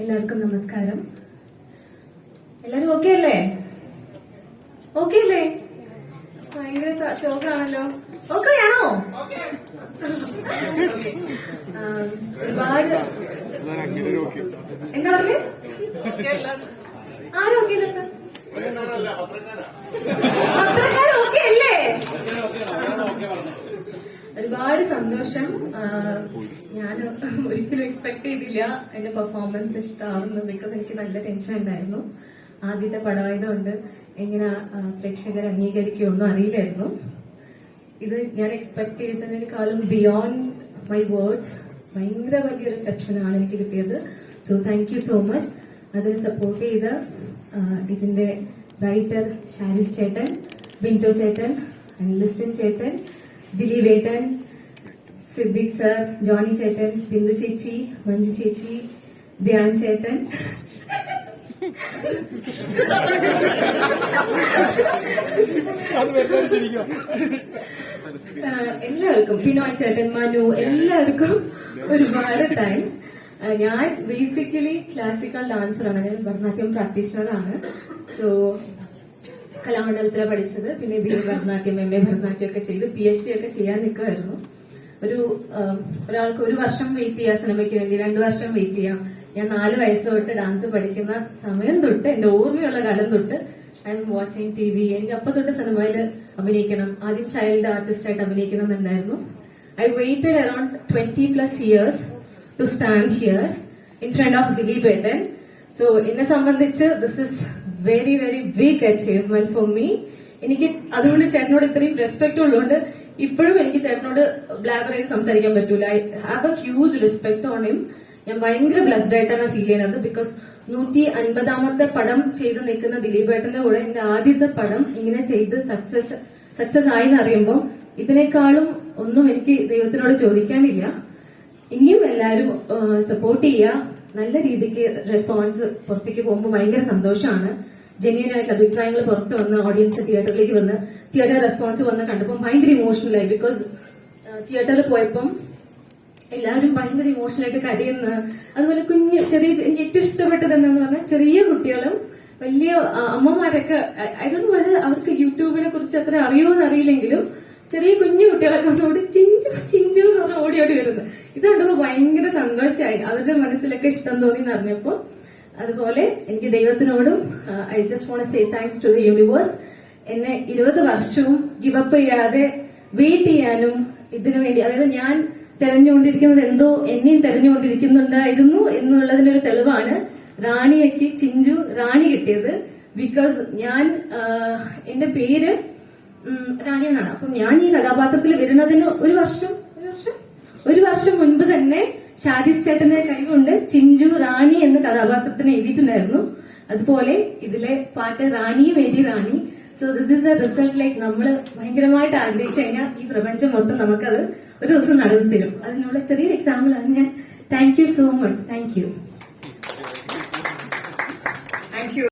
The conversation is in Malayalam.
എല്ലാവർക്കും നമസ്കാരം. എല്ലാരും ഓക്കെ അല്ലേ? ഓക്കെ അല്ലേ? ഭയങ്കര ശോകാണല്ലോ. ഓക്കെ ആണോ? ഒരുപാട് എന്താ പറഞ്ഞേ? ആരും ഓക്കെ അല്ലേ ഒരുപാട് സന്തോഷം. ഞാൻ ഒരിക്കലും എക്സ്പെക്ട് ചെയ്തില്ല എന്റെ പെർഫോമൻസ് ഇഷ്ടമാവുന്നു ബിക്കോസ് എനിക്ക് നല്ല ടെൻഷൻ ഉണ്ടായിരുന്നു. ആദ്യത്തെ പടമായതുകൊണ്ട് എങ്ങനെ പ്രേക്ഷകർ അംഗീകരിക്കുമെന്നും അറിയില്ലായിരുന്നു. ഇത് ഞാൻ എക്സ്പെക്ട് ചെയ്തതിനേക്കാളും ബിയോണ്ട് മൈ വേർഡ്സ് ഭയങ്കര വലിയ റിസപ്ഷനാണ് എനിക്ക് കിട്ടിയത്. So thank you so much അതിന് സപ്പോർട്ട് ചെയ്ത ഇതിന്റെ റൈറ്റർ ഷാരിസ് ചേട്ടൻ വിൻഡോ ചേട്ടൻ ലിസ്റ്റൻ ചേട്ടൻ. ദിലീപ് ഏട്ടൻ സിദ്ദിഖ് സർ ജോണി ചേട്ടൻ ബിന്ദു ചേച്ചി മഞ്ജു ചേച്ചി ധ്യാൻ ചേട്ടൻ. എല്ലാവർക്കും പിനോയ് ചേട്ടൻ മനു എല്ലാവർക്കും ഒരുപാട് താങ്ക്സ് ഞാൻ ബേസിക്കലി ക്ലാസിക്കൽ ഡാൻസറാണ് ഞാൻ ഭരതനാട്യം പ്രാക്ടീഷണർ ആണ്. സോ കലാമണ്ഡലത്തിലാണ് പഠിച്ചത്. പിന്നെ B A Bharatanatyam M A Bharatanatyam ഒക്കെ ചെയ്ത് പി എച്ച് ഡി ഒക്കെ ചെയ്യാൻ നിൽക്കുമായിരുന്നു ഒരു ഒരാൾക്ക് ഒരു വർഷം വെയിറ്റ് ചെയ്യാം സിനിമയ്ക്ക് വേണ്ടി. രണ്ടു വർഷം വെയിറ്റ് ചെയ്യാം. ഞാൻ നാല് വയസ്സ് തൊട്ട് ഡാൻസ് പഠിക്കുന്ന സമയം തൊട്ട് എന്റെ ഓർമ്മയുള്ള കാലം തൊട്ട് I'm watching T V എനിക്ക് അപ്പൊ തൊട്ട് സിനിമയിൽ അഭിനയിക്കണം. ആദ്യം ചൈൽഡ് ആർട്ടിസ്റ്റ് ആയിട്ട് അഭിനയിക്കണം എന്നുണ്ടായിരുന്നു. I waited around twenty plus years to stand here in front of Dileep ഏട്ടൻ സോ എന്നെ സംബന്ധിച്ച് this is very very big achievement for me എനിക്ക് അതുകൊണ്ട് ചേട്ടനോട് ഇത്രയും റെസ്പെക്ട് ഉള്ളതുകൊണ്ട് ഇപ്പോഴും എനിക്ക് ചേട്ടനോട് ബ്ലാബറായി സംസാരിക്കാൻ പറ്റൂല. I have a huge respect on him ഞാൻ ഭയങ്കര ബ്ലസ്ഡ് ആയിട്ടാണ് ഫീൽ ചെയ്യുന്നത് ബിക്കോസ് നൂറ്റി അൻപതാമത്തെ പടം ചെയ്ത് നിൽക്കുന്ന ദിലീപ് ഏട്ടന്റെ കൂടെ എന്റെ ആദ്യത്തെ പടം ഇങ്ങനെ ചെയ്ത് സക്സസ് സക്സസ് ആയി എന്ന് അറിയുമ്പോൾ ഇതിനേക്കാളും ഒന്നും എനിക്ക് ദൈവത്തിനോട് ചോദിക്കാനില്ല. ഇനിയും എല്ലാവരും സപ്പോർട്ട് ചെയ്യുക. നല്ല രീതിക്ക് റെസ്പോൺസ് പുറത്തേക്ക് പോകുമ്പോൾ ഭയങ്കര സന്തോഷമാണ്. ജെന്യൂൻ ആയിട്ടുള്ള അഭിപ്രായങ്ങൾ പുറത്ത് വന്ന് ഓഡിയൻസ് തിയേറ്ററിലേക്ക് വന്ന് തിയേറ്റർ റെസ്പോൺസ് വന്ന് കണ്ടപ്പോൾ ഭയങ്കര ഇമോഷണൽ ആയി. ബിക്കോസ് തിയേറ്ററിൽ പോയപ്പം എല്ലാവരും ഭയങ്കര ഇമോഷണൽ ആയിട്ട് കരയുന്ന. അതുപോലെ കുഞ്ഞ് ചെറിയ എനിക്ക് ഏറ്റവും ഇഷ്ടപ്പെട്ടത് എന്താന്ന് പറഞ്ഞാൽ ചെറിയ കുട്ടികളും വലിയ അമ്മമാരൊക്കെ ഐ ഡോ അവർക്ക് യൂട്യൂബിനെ കുറിച്ച് അത്ര അറിയുമെന്ന് അറിയില്ലെങ്കിലും ചെറിയ കുഞ്ഞു കുട്ടികളൊക്കെ ഓടി ചിഞ്ചു ചിഞ്ചു എന്ന് പറഞ്ഞ ഓടി ഓടി വരുന്നത് ഇത് കണ്ടപ്പോൾ ഭയങ്കര സന്തോഷമായി അവരുടെ മനസ്സിലൊക്കെ ഇഷ്ടം തോന്നി എന്ന് അറിഞ്ഞപ്പോ അതുപോലെ എനിക്ക് ദൈവത്തിനോടും I just want say thanks to the universe എന്നെ ഇരുപത് വർഷവും ഗിവപ്പ് ചെയ്യാതെ വെയിറ്റ് ചെയ്യാനും ഇതിനു വേണ്ടി അതായത് ഞാൻ തെരഞ്ഞുകൊണ്ടിരിക്കുന്നത് എന്തോ എന്നെയും തെരഞ്ഞുകൊണ്ടിരിക്കുന്നുണ്ടായിരുന്നു എന്നുള്ളതിനൊരു തെളിവാണ് റാണിയക്ക് ചിഞ്ചു റാണി കിട്ടിയത്. ബിക്കോസ് ഞാൻ എന്റെ പേര് റാണി എന്നാണ് അപ്പം ഞാൻ ഈ കഥാപാത്രത്തിൽ വരുന്നതിന് ഒരു വർഷം ഒരു വർഷം? ഒരു വർഷം മുൻപ് തന്നെ ഷാദിസ് ചേട്ടന്റെ കൈകൊണ്ട് ചിഞ്ചു റാണി എന്ന കഥാപാത്രത്തിന് എഴുതിയിട്ടുണ്ടായിരുന്നു. അതുപോലെ ഇതിലെ പാട്ട് റാണിയും എഴുതി Rani. So this is a result like നമ്മൾ ഭയങ്കരമായിട്ട് ആഗ്രഹിച്ചു കഴിഞ്ഞാൽ ഈ പ്രപഞ്ചം മൊത്തം നമുക്കത് ഒരു ദിവസം നടന്നു തരും. അതിനുള്ള ചെറിയൊരു എക്സാമ്പിൾ ആണ് ഞാൻ. Thank you so much thank you